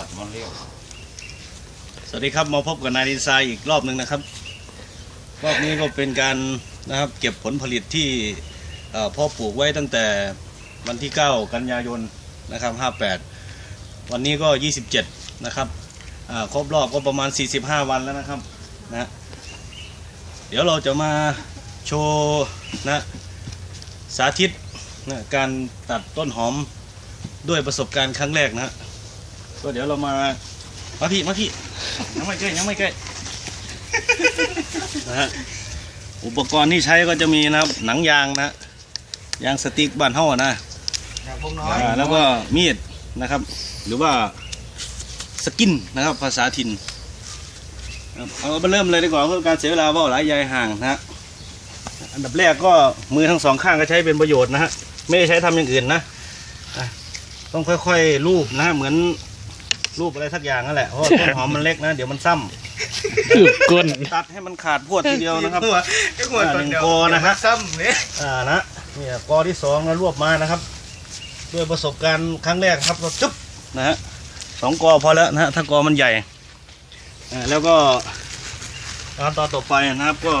อดมันเร็วสวัสดีครับมาพบกับนายดีไซน์อีกรอบหนึ่งนะครับ รอบนี้ก็เป็นการนะครับเก็บผลผลิตที่พ่อปลูกไว้ตั้งแต่วันที่ 9 กันยายนนะครับ 58 วันนี้ก็ 27 นะครับครบรอบก็ประมาณ 45 วันแล้วนะครับนะเดี๋ยวเราจะมาโชว์นะสาธิตนะการตัดต้นหอมด้วยประสบการณ์ครั้งแรกนะฮะ ก็เดี๋ยวเรามามาพี่มาพี่ยังไม่ใกล้ยังไม่ใกล้นะฮะอุปกรณ์ที่ใช้ก็จะมีนะครับหนังยางนะยางสติ๊กบ้านเฮาอะนะอย่างพวกน้อยอ่าแล้วก็มีดนะครับ หรือว่าสกินนะครับ ภาษาถิ่นครับเอาไปเริ่มเลยดีกว่าเพื่อการเสียเวลาเว่าหลายยายห่างนะฮะอันดับแรกก็มือทั้งสองข้างก็ใช้เป็นประโยชน์นะฮะไม่ได้ใช้ทำอย่างอื่นนะอะต้องค่อยๆรูปนะฮะเหมือน รูปอะไรสักอย่างนั่นแหละเพราะว่าต้นหอมมันเล็กนะ เดี๋ยวมันซ้ำคืบก้นตัดให้มันขาดพวดทีเดียวนะครับ หัวไอ้หัวอ่าตัวเดียวหนึ่งโกนะครับ ซ้ำเนี่ยอ่านะเนี่ยกอที่สองนะรวบมานะครับ ด้วยประสบการณ์ครั้งแรกครับเราจุ๊บนะฮะสองกอพอแล้วนะฮะถ้ากอมันใหญ่อ่าแล้วก็ขั้นตอนต่อไปนะครับก็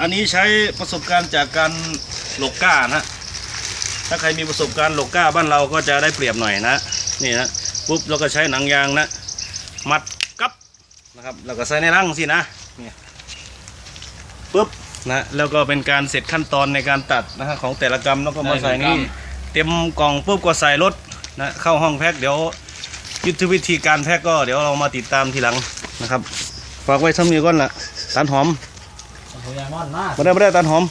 อันนี้ใช้ประสบการณ์จากการหลกก้านะฮะถ้าใครมีประสบการณ์หลกก้าบ้านเราก็จะได้เปรียบหน่อยนะนี่นะ ปุ๊บเราก็ใช้หนังยางนะมัดกับนะครับแล้วก็ใส่ในรังสินะเนี่ยปุ๊บนะแล้วก็เป็นการเสร็จขั้นตอนในการตัดนะฮะของแต่ละกรรมแล้วก็มาใส่นี่เต็มกล่องปุ๊บก็ใส่รถนะเข้าห้องแพ็คเดี๋ยวยุทธวิธีการแพ็คก็เดี๋ยวเรามาติดตามทีหลังนะครับฝากไว้ทำนี้ก่อนละตันหอมหัวยามอนมากมาได้มาได้ตันหอม